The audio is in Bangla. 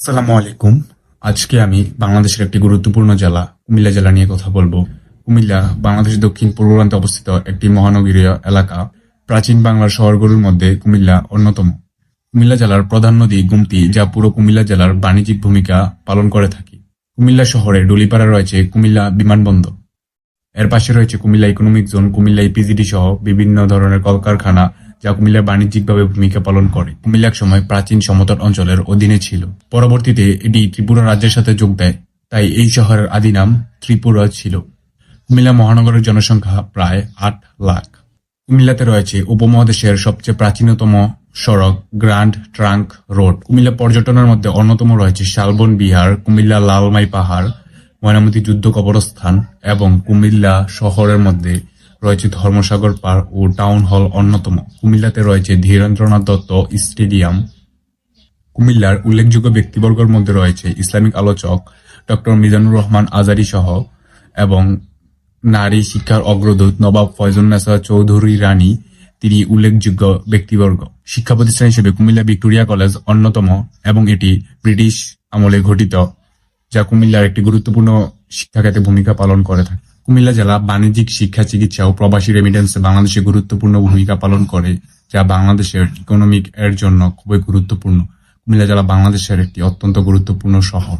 আসসালামু আলাইকুম। আজকে আমি বাংলাদেশের একটি গুরুত্বপূর্ণ জেলা, কুমিল্লা জেলা নিয়ে কথা বলব। কুমিল্লা, বাংলাদেশের দক্ষিণ পূর্বাঞ্চলে অবস্থিত একটি মহানগরীয় এলাকা। প্রাচীন বাংলার শহরগুলোর মধ্যে কুমিল্লা অন্যতম। কুমিল্লা জেলার প্রধান নদী গুমতি, যা পুরো কুমিল্লা জেলার বাণিজ্যিক ভূমিকা পালন করে থাকে। কুমিল্লা শহরে ডুলিপাড়া রয়েছে কুমিল্লা বিমানবন্দর। এর পাশে রয়েছে কুমিল্লা ইকোনমিক জোন, কুমিল্লা ইপিজিডি সহ বিভিন্ন ধরনের কলকারখানা যা কুমিল্লার বাণিজ্যিকভাবে ভূমিকা পালন করে। কুমিল্লা সময় প্রাচীন সমতল অঞ্চলের অধীনে ছিল। পরবর্তীতে এটি ত্রিপুরা রাজ্যের সাথে যোগ দেয়, তাই এই শহরের আদি নাম ত্রিপুরা ছিল। কুমিল্লা মহানগরের জনসংখ্যা প্রায় আট লাখ। কুমিল্লাতে রয়েছে উপমহাদেশের সবচেয়ে প্রাচীনতম সড়ক, গ্র্যান্ড ট্রাঙ্ক রোড। কুমিল্লা পর্যটনের মধ্যে অন্যতম রয়েছে শালবন বিহার, কুমিল্লা লালমাই পাহাড়, ময়নামতি যুদ্ধ কবরস্থান এবং কুমিল্লা শহরের মধ্যে রয়েছে ধর্মসাগর পার্ক ও টাউন হল অন্যতম। কুমিল্লাতে রয়েছে ধীরেন্দ্রনাথ দত্ত স্টেডিয়াম। কুমিল্লার উল্লেখযোগ্য ব্যক্তিবর্গের মধ্যে রয়েছে ইসলামিক আলোচক ডক্টর মিজানুর রহমান আজারি সহ এবং নারী শিক্ষার অগ্রদূত নবাব ফয়জুন্নেসা চৌধুরী রানী, তিনি উল্লেখযোগ্য ব্যক্তিবর্গ। শিক্ষা প্রতিষ্ঠান হিসেবে কুমিল্লা ভিক্টোরিয়া কলেজ অন্যতম এবং এটি ব্রিটিশ আমলে ঘটিত যা কুমিল্লার একটি গুরুত্বপূর্ণ শিক্ষা খাতে ভূমিকা পালন করে থাকে। কুমিল্লা জেলা বাণিজ্যিক শিক্ষা, চিকিৎসা ও প্রবাসী রেমিটেন্সে বাংলাদেশে গুরুত্বপূর্ণ ভূমিকা পালন করে, যা বাংলাদেশের ইকোনমিক এর জন্য খুবই গুরুত্বপূর্ণ। কুমিল্লা জেলা বাংলাদেশের একটি অত্যন্ত গুরুত্বপূর্ণ শহর।